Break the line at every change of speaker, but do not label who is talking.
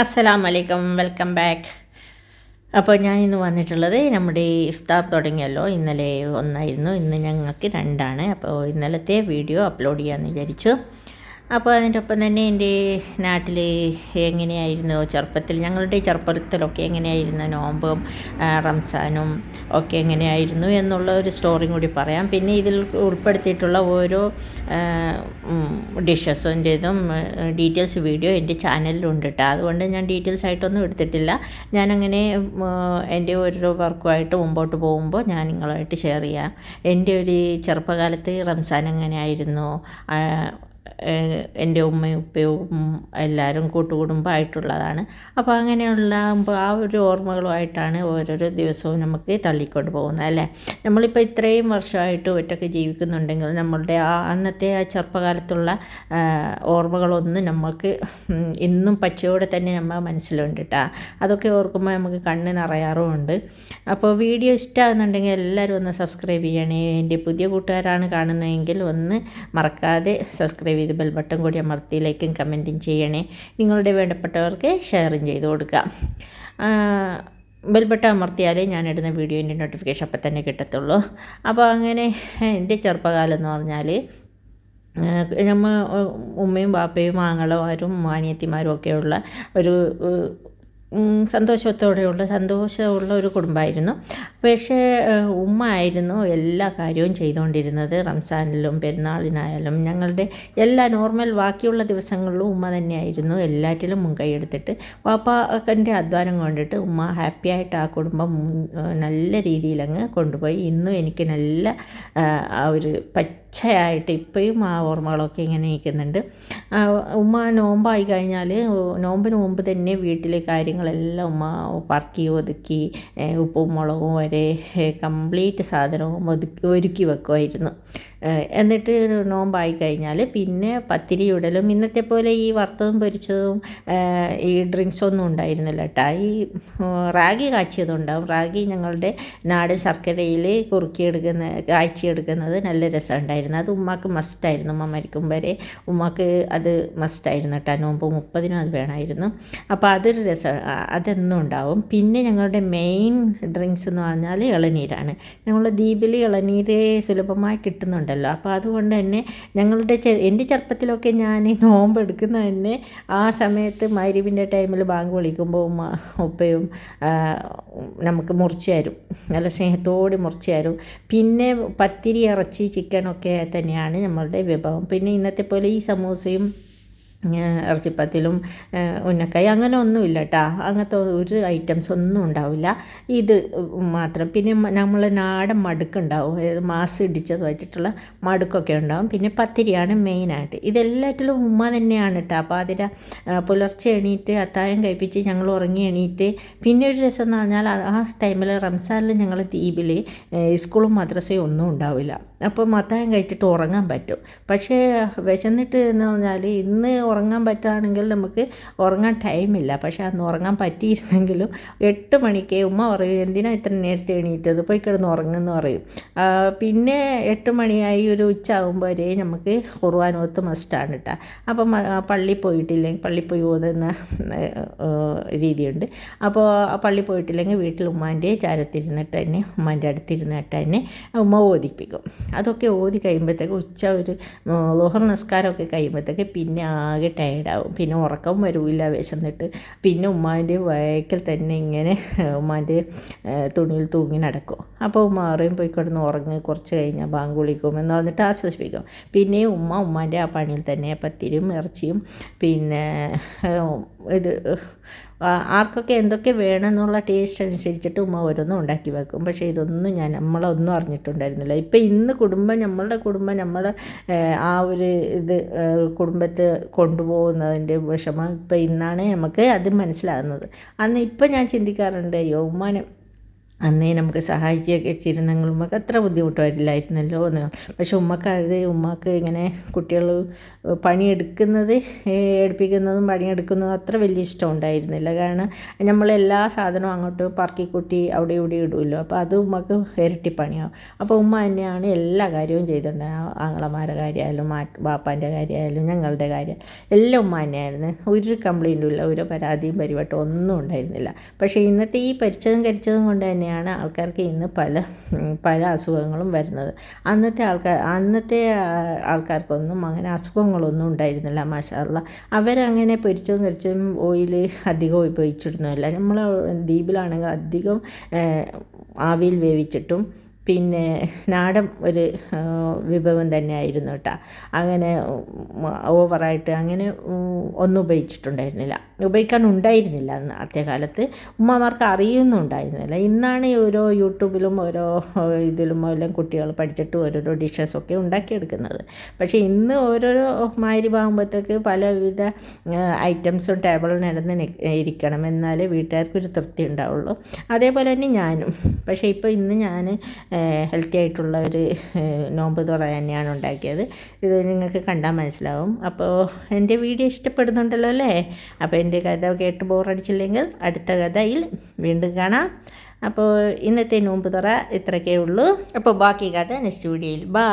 അസ്സലാം വലൈക്കും welcome back. അപ്പോൾ ഞാൻ ഇന്ന് വന്നിട്ടുള്ളത് നമ്മുടെ ഇഫ്താർ തുടങ്ങിയല്ലോ. ഇന്നലെ ഒന്നായിരുന്നു. ഇന്ന് ഞങ്ങൾക്ക് രണ്ടാണ്. അപ്പോൾ ഇന്നലത്തെ വീഡിയോ അപ്ലോഡ് ചെയ്യാമെന്ന് വിചാരിച്ചു. അപ്പോൾ അതിന്റെ ഒപ്പം തന്നെ എന്റെ നാട്ടിൽ എങ്ങനെയായിരുന്നു ചെറുപ്പത്തിൽ ഞങ്ങളുടെ ചെറുപ്പത്തിലൊക്കെ എങ്ങനെയായിരുന്നു നോമ്പും റംസാനും ഒക്കെ എങ്ങനെയായിരുന്നു എന്നുള്ള ഒരു സ്റ്റോറിയും കൂടി പറയാം. പിന്നെ ഇതിൽ ഉൾപ്പെടുത്തിയിട്ടുള്ള ഓരോ ഡിഷസിന്റെതും ഡീറ്റെയിൽസ് വീഡിയോ എന്റെ ചാനലിലുണ്ട് കേട്ടോ അതുകൊണ്ട് ഞാൻ ഡീറ്റെയിൽസ് ആയിട്ടൊന്നും എടുത്തിട്ടില്ല. ഞാനങ്ങനെ എന്റെ ഓരോ വർക്കുമായിട്ട് മുമ്പോട്ട് പോകുമ്പോൾ ഞാൻ നിങ്ങളായിട്ട് ഷെയർ ചെയ്യാം. എന്റെ ഒരു ചെറുപ്പകാലത്ത് റംസാൻ എങ്ങനെയായിരുന്നു? എന്റെ ഉമ്മയും ഉപ്പയും എല്ലാവരും കൂട്ടുകുടുംബമായിട്ടുള്ളതാണ്. അപ്പോൾ അങ്ങനെയുള്ള ആ ഒരു ഓർമ്മകളുമായിട്ടാണ് ഓരോരോ ദിവസവും നമുക്ക് തള്ളിക്കൊണ്ട് പോകുന്നത് അല്ലേ? നമ്മളിപ്പോൾ ഇത്രയും വർഷമായിട്ട് ഒറ്റയ്ക്ക് ജീവിക്കുന്നുണ്ടെങ്കിൽ നമ്മളുടെ ആ അന്നത്തെ ആ ചെറുപ്പകാലത്തുള്ള ഓർമ്മകളൊന്നും നമുക്ക് ഇന്നും പച്ചയോടെ തന്നെ നമ്മൾ മനസ്സിലുണ്ട് കേട്ടോ അതൊക്കെ ഓർക്കുമ്പോൾ നമുക്ക് കണ്ണ് നിറയാറുമുണ്ട്. അപ്പോൾ വീഡിയോ ഇഷ്ടമാകുന്നുണ്ടെങ്കിൽ എല്ലാവരും ഒന്ന് സബ്സ്ക്രൈബ് ചെയ്യണേ. എന്റെ പുതിയ കൂട്ടുകാരാണ് കാണുന്നതെങ്കിൽ ഒന്ന് മറക്കാതെ സബ്സ്ക്രൈബ് ചെയ്ത് ബെൽ ബട്ടൺ കൂടി അമർത്തി ലൈക്കും കമന്റും ചെയ്യണേ. നിങ്ങളുടെ വേണ്ടപ്പെട്ടവർക്ക് ഷെയറും ചെയ്ത് കൊടുക്കുക ബെൽ ബട്ടൺ അമർത്തിയാലേ ഞാൻ ഇടുന്ന വീഡിയോന്റെ നോട്ടിഫിക്കേഷൻ അപ്പം തന്നെ കിട്ടത്തുള്ളൂ. അപ്പോൾ അങ്ങനെ എന്റെ ചെറുപ്പകാലം എന്ന് പറഞ്ഞാൽ നമ്മ ഉമ്മയും ബാപ്പയും ആങ്ങളമാരും അനിയത്തിമാരും ഒക്കെയുള്ള ഒരു സന്തോഷത്തോടെയുള്ള സന്തോഷമുള്ള ഒരു കുടുംബമായിരുന്നു. പക്ഷേ ഉമ്മ ആയിരുന്നു എല്ലാ കാര്യവും ചെയ്തുകൊണ്ടിരുന്നത്. റംസാനിലും പെരുന്നാളിനായാലും ഞങ്ങളുടെ എല്ലാ നോർമൽ ബാക്കിയുള്ള ദിവസങ്ങളിലും ഉമ്മ തന്നെയായിരുന്നു. എല്ലാറ്റിലും മുൻകൈ എടുത്തിട്ട് വാപ്പാക്കന്റെ അധ്വാനം കൊണ്ടിട്ട് ഉമ്മ ഹാപ്പി ആയിട്ട് ആ കുടുംബം നല്ല രീതിയിലങ്ങ് കൊണ്ടുപോയി. ഇന്നും എനിക്ക് നല്ല ഒരു ഒരു പച്ചയായിട്ട് ഇപ്പോഴും ആ ഓർമ്മകളൊക്കെ ഇങ്ങനെ നിൽക്കുന്നുണ്ട്. ഉമ്മ നോമ്പായി കഴിഞ്ഞാൽ നോമ്പിന് മുമ്പ് തന്നെ വീട്ടിലെ കാര്യങ്ങളെല്ലാം ഉമ്മ പറക്കി ഒതുക്കി ഉപ്പും മുളകും വരെ കംപ്ലീറ്റ് സാധനവും ഒതുക്കി ഒരുക്കി വെക്കുമായിരുന്നു. എന്നിട്ട് നോമ്പായി കഴിഞ്ഞാൽ പിന്നെ പത്തിരി ഉടലും ഇന്നത്തെ പോലെ ഈ വറുത്തതും പൊരിച്ചതും ഈ ഡ്രിങ്ക്സ് ഒന്നും ഉണ്ടായിരുന്നില്ല കേട്ടോ ഈ റാഗി കാച്ചിയതുണ്ടാവും റാഗി ഞങ്ങളുടെ നാട് ശർക്കരയിൽ കുറുക്കിയെടുക്കുന്ന കാച്ചിയെടുക്കുന്നത് നല്ല രസമുണ്ടായിരുന്നു. അത് ഉമ്മാക്ക് മസ്റ്റായിരുന്നു ഉമ്മ മരിക്കും വരെ ഉമ്മാക്ക് അത് മസ്റ്റായിരുന്നു കേട്ടോ നോമ്പ് മുപ്പതിനും അത് വേണമായിരുന്നു. അപ്പോൾ അതൊരു രസം അതെന്നും ഉണ്ടാവും. പിന്നെ ഞങ്ങളുടെ മെയിൻ ഡ്രിങ്ക്സ് എന്ന് പറഞ്ഞാൽ ഇളനീരാണ്. ഞങ്ങളുടെ ദ്വീപിൽ ഇളനീര് സുലഭമായി കിട്ടുന്നുണ്ടല്ലോ അപ്പോൾ അതുകൊണ്ട് തന്നെ ഞങ്ങളുടെ എന്റെ ചെറുപ്പത്തിലൊക്കെ ഞാൻ നോമ്പ് എടുക്കുന്ന തന്നെ ആ സമയത്ത് മരുവിന്റെ ടൈമിൽ ബാങ്ക് വിളിക്കുമ്പോൾ ഉമ്മ ഉപ്പയും നമുക്ക് മുറിച്ച് തരും നല്ല സ്നേഹത്തോടെ മുറിച്ച് തരും പിന്നെ പത്തിരി ഇറച്ചി ചിക്കനൊക്കെ തന്നെയാണ് നമ്മളുടെ വിഭവം. പിന്നെ ഇന്നത്തെ പോലെ ഈ സമൂസയും ഇറച്ചിപ്പത്തിലും ഉന്നക്കായ അങ്ങനെ ഒന്നുമില്ല കേട്ടോ അങ്ങനത്തെ ഒരു ഐറ്റംസ് ഒന്നും ഉണ്ടാവില്ല. ഇത് മാത്രം. പിന്നെ നമ്മൾ നാടൻ മടുക്കുണ്ടാവും. മാസ് ഇടിച്ചത് വെച്ചിട്ടുള്ള മടുക്കൊക്കെ ഉണ്ടാവും. പിന്നെ പത്തിരിയാണ് മെയിനായിട്ട് ഇതെല്ലാറ്റിലും ഉമ്മ തന്നെയാണ് കേട്ടോ അപ്പോൾ അതിന്റെ പുലർച്ചെ എണീറ്റ് അത്തായം കഴിപ്പിച്ച് ഞങ്ങൾ ഉറങ്ങി എണീറ്റ്. പിന്നെ ഒരു രസം എന്ന് പറഞ്ഞാൽ ആ ടൈമിൽ റംസാനിൽ ഞങ്ങൾ ദ്വീപിൽ സ്കൂളും മദ്രസയും ഒന്നും ഉണ്ടാവില്ല. അപ്പോൾ മത്തായം കഴിച്ചിട്ട് ഉറങ്ങാൻ പറ്റും. പക്ഷേ വിശന്നിട്ട് എന്ന് പറഞ്ഞാൽ ഇന്ന് ഉറങ്ങാൻ പറ്റുകയാണെങ്കിൽ നമുക്ക് ഉറങ്ങാൻ ടൈമില്ല പക്ഷേ അന്ന് ഉറങ്ങാൻ പറ്റിയിരുന്നെങ്കിലും എട്ട് മണിക്ക് ഉമ്മ പറയും എന്തിനാ ഇത്ര നേരത്തെ എണീറ്റത്? പോയി കിടന്ന് ഉറങ്ങുമെന്ന് പറയും. പിന്നെ എട്ട് മണിയായി ഒരു ഉച്ച ആകുമ്പോൾ വരെ നമുക്ക് കുർബാനോത്ത് മസ്റ്റാണ് കേട്ടോ അപ്പം പള്ളി പോയിട്ടില്ലെങ്കിൽ പള്ളി പോയി ഏഹ്, രീതിയുണ്ട്. അപ്പോൾ പള്ളി പോയിട്ടില്ലെങ്കിൽ വീട്ടിൽ ഉമ്മാന്റെ ചാരത്തിരുന്നിട്ട് തന്നെ ഉമ്മാന്റെ അടുത്തിരുന്നിട്ട് തന്നെ ഉമ്മ ഓതിപ്പിക്കും. അതൊക്കെ ഓതി കഴിയുമ്പോഴത്തേക്ക് ഉച്ച ഒരു ലോഹർ നമസ്കാരമൊക്കെ കഴിയുമ്പോഴത്തേക്ക് പിന്നെ ആകെ ടയർഡാവും പിന്നെ ഉറക്കം വരില്ല വിശന്നിട്ട്. പിന്നെ ഉമ്മാന്റെ വയക്കൽ തന്നെ ഇങ്ങനെ ഉമ്മാന്റെ തുണിയിൽ തൂങ്ങി നടക്കും. അപ്പോൾ ഉമ്മ പറയും പോയി കിടന്ന് ഉറങ്ങി കുറച്ച് കഴിഞ്ഞാൽ ബാങ്ക് വിളിക്കും എന്ന് പറഞ്ഞിട്ട് ആശ്വസിപ്പിക്കും. പിന്നെ ഉമ്മ ഉമ്മാന്റെ ആ പണിയിൽ തന്നെ പത്തിരിയും ഇറച്ചിയും പിന്നെ ഇത് ആർക്കൊക്കെ എന്തൊക്കെ വേണമെന്നുള്ള ടേസ്റ്റ് അനുസരിച്ചിട്ട് ഉമ്മ ഓരോന്നും ഉണ്ടാക്കി വെക്കും. പക്ഷേ ഇതൊന്നും ഞാൻ നമ്മളൊന്നും അറിഞ്ഞിട്ടുണ്ടായിരുന്നില്ല. ഇപ്പം ഇന്ന് കുടുംബം നമ്മളുടെ കുടുംബം നമ്മൾ ആ ഒരു ഇത് കുടുംബത്തെ കൊണ്ടുപോകുന്നതിന്റെ വിഷമം ഇപ്പം ഇന്നാണ് നമുക്ക് അത് മനസ്സിലാകുന്നത്. അന്ന് ഇപ്പം ഞാൻ ചിന്തിക്കാറുണ്ട് അയ്യോ ഉമ്മാനെ അന്നേ നമുക്ക് സഹായിക്കുകയൊക്കെ വെച്ചിരുന്നെങ്കിൽ ഉമ്മക്ക് അത്ര ബുദ്ധിമുട്ട് വരില്ലായിരുന്നല്ലോ എന്ന്. പക്ഷെ ഉമ്മക്ക് അത് ഉമ്മക്ക് ഇങ്ങനെ കുട്ടികൾ പണിയെടുക്കുന്നത് എടുപ്പിക്കുന്നതും പണിയെടുക്കുന്നതും അത്ര വലിയ ഇഷ്ടം ഉണ്ടായിരുന്നില്ല. കാരണം നമ്മൾ എല്ലാ സാധനവും അങ്ങോട്ട് പറക്കി കുട്ടി അവിടെ ഇവിടെ ഇടുമല്ലോ. അപ്പോൾ അത് ഉമ്മക്ക് ഇരട്ടി പണിയാവും അപ്പോൾ ഉമ്മ തന്നെയാണ് എല്ലാ കാര്യവും ചെയ്തിട്ടുണ്ട് ആങ്ങളമാരുടെ കാര്യമായാലും മാ ബാപ്പാന്റെ കാര്യമായാലും ഞങ്ങളുടെ കാര്യം. എല്ലാം ഉമ്മ തന്നെയായിരുന്നു. ഒരു കംപ്ലൈന്റും ഇല്ല. ഒരു പരാതിയും പരിവട്ടവും ഒന്നും ഉണ്ടായിരുന്നില്ല. പക്ഷേ ഇന്നത്തെ ഈ പരിച്ചതും കരിച്ചതും കൊണ്ട് തന്നെയാണ് ആൾക്കാർക്ക് ഇന്ന് പല പല അസുഖങ്ങളും വരുന്നത്. അന്നത്തെ ആൾക്കാർ അന്നത്തെ ആൾക്കാർക്കൊന്നും അങ്ങനെ അസുഖങ്ങളൊന്നും ഉണ്ടായിരുന്നില്ല മാഷാല്ല അവരങ്ങനെ പൊരിച്ചും കരിച്ചും ഓയിൽ അധികം ഉപയോഗിച്ചിരുന്നില്ല നമ്മൾ ദ്വീപിലാണെങ്കിൽ അധികം ആവിയിൽ വേവിച്ചിട്ടും പിന്നെ നാടൻ ഒരു വിഭവം തന്നെയായിരുന്നു കേട്ടോ. അങ്ങനെ ഓവറായിട്ട് അങ്ങനെ ഒന്നും ഉപയോഗിച്ചിട്ടുണ്ടായിരുന്നില്ല. ഉപയോഗിക്കാൻ ഉണ്ടായിരുന്നില്ല അന്നത്തെ കാലത്ത്. ഉമ്മമാർക്ക് അറിയുന്നുണ്ടായിരുന്നില്ല ഇന്നാണ് ഓരോ യൂട്യൂബിലും ഓരോ ഇതിലും എല്ലാം കുട്ടികൾ പഠിച്ചിട്ട് ഓരോരോ ഡിഷസൊക്കെ ഉണ്ടാക്കിയെടുക്കുന്നത്. പക്ഷേ ഇന്ന് ഓരോരോ മാരിവാകുമ്പോഴത്തേക്ക് പലവിധ ഐറ്റംസും ടേബിളിൽ നടന്ന് ഇരിക്കണം. എന്നാലേ വീട്ടുകാർക്കൊരു തൃപ്തി ഉണ്ടാവുള്ളൂ. അതേപോലെ തന്നെ ഞാനും. പക്ഷേ ഇപ്പോൾ ഇന്ന് ഞാൻ ഹെൽത്തി ആയിട്ടുള്ള ഒരു നോമ്പ് തുറ തന്നെയാണ് ഉണ്ടാക്കിയത്. ഇത് നിങ്ങൾക്ക് കണ്ടാൽ മനസ്സിലാവും. അപ്പോൾ എന്റെ വീഡിയോ ഇഷ്ടപ്പെടുന്നുണ്ടല്ലോ അല്ലേ? അപ്പോൾ എന്റെ കഥ കേട്ട് ബോറടിച്ചില്ലെങ്കിൽ അടുത്ത കഥയിൽ വീണ്ടും കാണാം. അപ്പോൾ ഇന്നത്തെ നോമ്പ് തുറ ഇത്രയൊക്കെ ഉള്ളൂ. അപ്പോൾ ബാക്കി കഥ നെക്സ്റ്റ് വീഡിയോയിൽ. ബാ